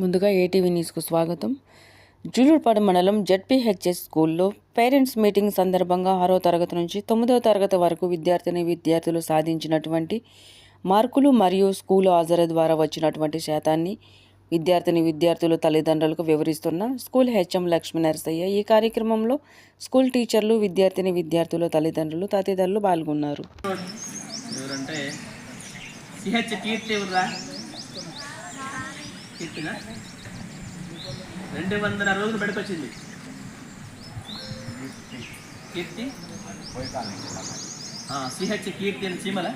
ముందుగా ఏటీవీ న్యూస్కు స్వాగతం. జూలూరుపాడు మండలం జడ్పీహెచ్ఎస్ స్కూల్లో పేరెంట్స్ మీటింగ్ సందర్భంగా ఆరో తరగతి నుంచి తొమ్మిదవ తరగతి వరకు విద్యార్థిని విద్యార్థులు సాధించినటువంటి మార్కులు మరియు స్కూల్ హాజరు ద్వారా వచ్చినటువంటి శాతాన్ని విద్యార్థిని విద్యార్థులు తల్లిదండ్రులకు వివరిస్తున్న స్కూల్ హెచ్ఎం లక్ష్మీ నరసయ్య ఈ కార్యక్రమంలో స్కూల్ టీచర్లు విద్యార్థిని విద్యార్థుల తల్లిదండ్రులు తదితరులు పాల్గొన్నారు. ఎవరంటే సిహెచ్ కీర్తి ఎవరురా? కీర్తినా రెండు వందల రోజులు బడికొచ్చింది. కీర్తి? సిహెచ్ కీర్తి అని చీమల?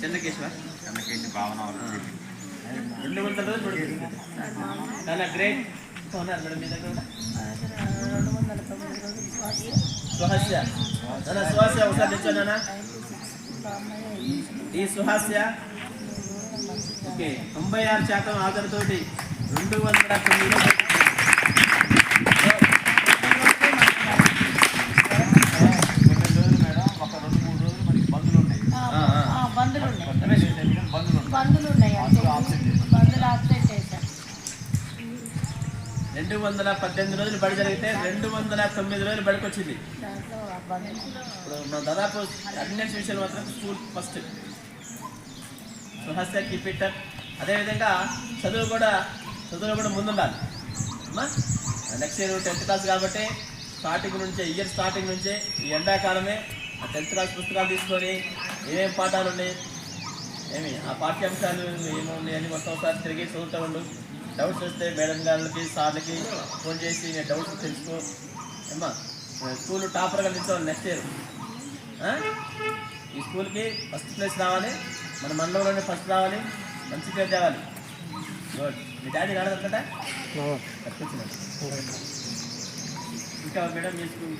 చెన్నకేశి రెండు వందల రోజులు చాలా గ్రేట్ ఉన్నారు మేడం మీ దగ్గర కూడా? సుహాస్య నాన్న ఒకసారి తెచ్చానా ఈ సుహాస్య ఓకే తొంభై ఆరు శాతం హాజరుతోటి రెండు వందల తొమ్మిది రోజులు ఒక రెండు మూడు రోజులు బంధులు ఉన్నాయి బంధులు ఉన్నాయి రమేష్, బంధులు ఉన్నాయి బంధులు ఉన్నాయి అంతే బంధులు ఆబ్సెంట్ చేశారు. బంధులు ఆబ్సెంట్ చేశారు రెండు వందల పద్దెనిమిది రోజులు బడి జరిగితే రెండు వందల తొమ్మిది రోజులు బడికి వచ్చింది ఇప్పుడు మన దాదాపు అటెండెన్స్ విషయంలో మాత్రం స్కూల్ ఫస్ట్. సుహాస్య కీపిటర్ అదేవిధంగా చదువు కూడా చదువులో కూడా ముందుండాలి. అమ్మా నెక్స్ట్ ఇయర్ టెన్త్ క్లాస్ కాబట్టి స్టార్టింగ్ నుంచే ఇయర్ స్టార్టింగ్ నుంచే ఈ ఎండాకాలమే ఆ టెన్త్ క్లాస్ పుస్తకాలు తీసుకొని ఏమేమి పాఠాలు ఉన్నాయి ఏమి ఆ పాఠ్యాంశాలు ఏమున్నాయి అని మొత్తం ఒకసారి తిరిగి చదువుతూ ఉండు. డౌట్స్ వస్తే మేడం గారికి సార్లకి ఫోన్ చేసి నేను డౌట్స్ తెలుసుకో. అమ్మా స్కూల్ టాపర్గా నిల్చోవాలి నెక్స్ట్ ఇయర్ ఈ స్కూల్కి ఫస్ట్ ప్లేస్ రావాలి మన మండలంలోనే ఫస్ట్ రావాలి మంచి పేరు తేవాలి. గుడ్ మీ డాడీ రాడదంటే ఇంకా మేడం మీ స్కూల్